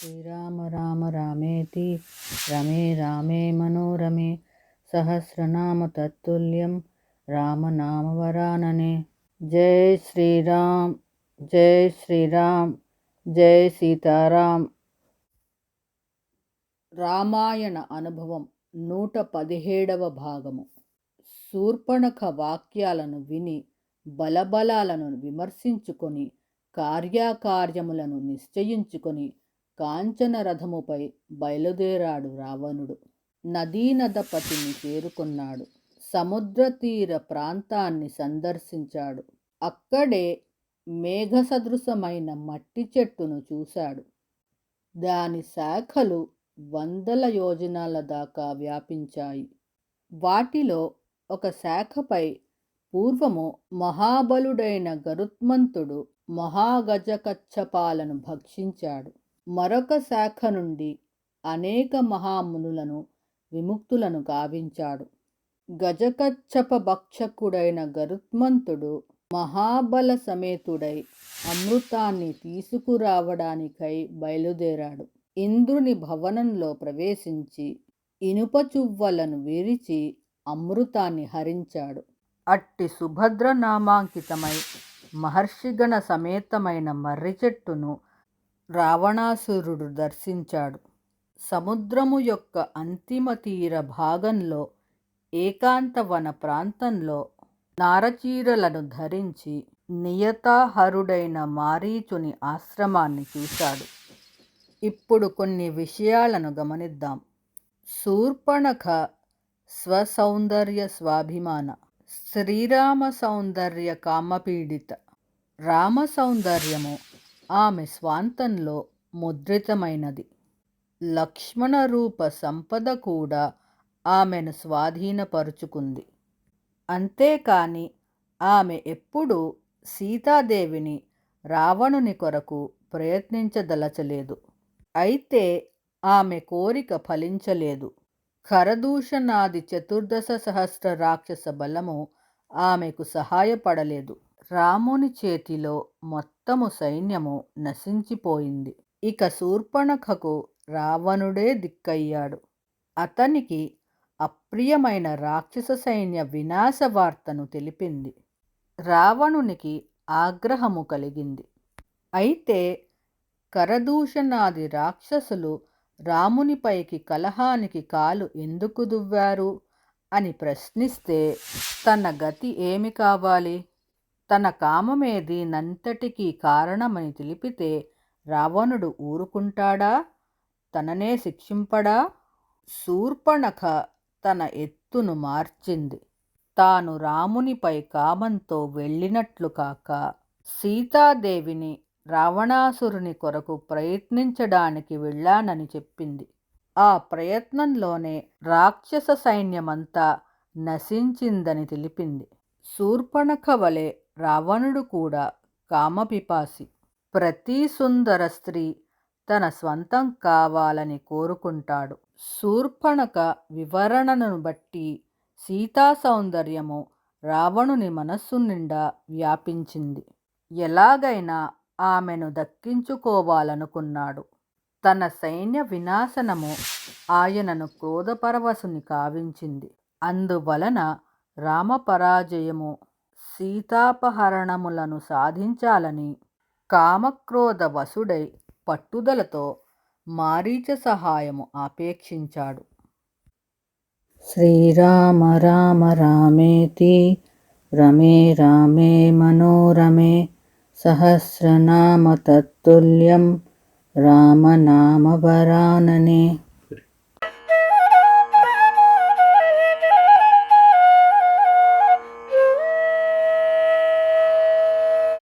శ్రీరామ రామ రామేతి రమే రామే మనోరమే సహస్రనామ తత్తుల్యం రామనామవరాననే జై శ్రీరామ్ జై శ్రీరామ్ జై సీతారాం రామాయణ అనుభవం నూట పదిహేడవ భాగము. శూర్పణఖ వాక్యాలను విని బలబలాలను విమర్శించుకొని కార్యాకార్యములను నిశ్చయించుకొని కాంచన రథముపై బయలుదేరాడు రావణుడు. నదీనదపతిని చేరుకున్నాడు. సముద్ర తీర ప్రాంతాన్ని సందర్శించాడు. అక్కడే మేఘసదృశమైన మట్టి చెట్టును చూశాడు. దాని శాఖలు వందల యోజనాల దాకా వ్యాపించాయి. వాటిలో ఒక శాఖపై పూర్వము మహాబలుడైన గరుత్మంతుడు మహాగజకచ్చపాలను భక్షించాడు. మరొక శాఖ నుండి అనేక మహామునులను విముక్తులను గావించాడు. గజకచ్చప భక్షకుడైన గరుత్మంతుడు మహాబల సమేతుడై అమృతాన్ని తీసుకురావడానికై బయలుదేరాడు. ఇంద్రుని భవనంలో ప్రవేశించి ఇనుప చువ్వలను విరిచి అమృతాన్ని హరించాడు. అట్టి సుభద్ర నామాంకితమై మహర్షిగణ సమేతమైన మర్రి చెట్టును రావణాసురుడు దర్శించాడు. సముద్రము యొక్క అంతిమ తీర భాగంలో ఏకాంతవన ప్రాంతంలో నారచీరలను ధరించి నియతాహరుడైన మారీచుని ఆశ్రమాన్ని చూశాడు. ఇప్పుడు కొన్ని విషయాలను గమనిద్దాం. శూర్పణఖ స్వసౌందర్య స్వాభిమాన శ్రీరామ సౌందర్య కామపీడిత రామ సౌందర్యము ఆమె స్వాంతంలో ముద్రితమైనది. లక్ష్మణ రూప సంపద కూడా ఆమెను స్వాధీనపరుచుకుంది. అంతేకాని ఆమె ఎప్పుడూ సీతాదేవిని రావణుని కొరకు ప్రయత్నించదలచలేదు. అయితే ఆమె కోరిక ఫలించలేదు. ఖరదూషణాది చతుర్దశ సహస్ర రాక్షస బలము ఆమెకు సహాయపడలేదు. రాముని చేతిలో మొత్తం మొత్తము సైన్యము నశించిపోయింది. ఇక శూర్పణఖకు రావణుడే దిక్కయ్యాడు. అతనికి అప్రియమైన రాక్షస సైన్య వినాశ వార్తను తెలిపింది. రావణునికి ఆగ్రహము కలిగింది. అయితే కరదూషణాది రాక్షసులు రామునిపైకి కలహానికి కాలు ఎందుకు దువ్వారు అని ప్రశ్నిస్తే తన గతి ఏమి కావాలి? తన కామమేది నంతటికీ కారణమని తెలిపితే రావణుడు ఊరుకుంటాడా? తననే శిక్షింపడా? శూర్పణఖ తన ఎత్తును మార్చింది. తాను రామునిపై కామంతో వెళ్ళినట్లు కాక సీతాదేవిని రావణాసురుని కొరకు ప్రయత్నించడానికి వెళ్ళానని చెప్పింది. ఆ ప్రయత్నంలోనే రాక్షస సైన్యమంతా నశించిందని తెలిపింది. శూర్పణఖ వలె రావణుడు కూడా కామపిపాసి. ప్రతి సుందర స్త్రీ తన స్వంతం కావాలని కోరుకుంటాడు. శూర్పణక వివరణను బట్టి సీతా సౌందర్యము రావణుని మనస్సు నిండా వ్యాపించింది. ఎలాగైనా ఆమెను దక్కించుకోవాలనుకున్నాడు. తన సైన్య వినాశనము ఆయనను క్రోధపరవశుని కావించింది. అందువలన రామపరాజయము సీతాపహరణములను సాధించాలని కామక్రోధ వసుడై పట్టుదలతో మారీచ సహాయము ఆపేక్షించాడు. శ్రీరామ రామ రామేతి రమే రామే మనోరమే సహస్రనామ తత్తుల్యం రామనామవరాననే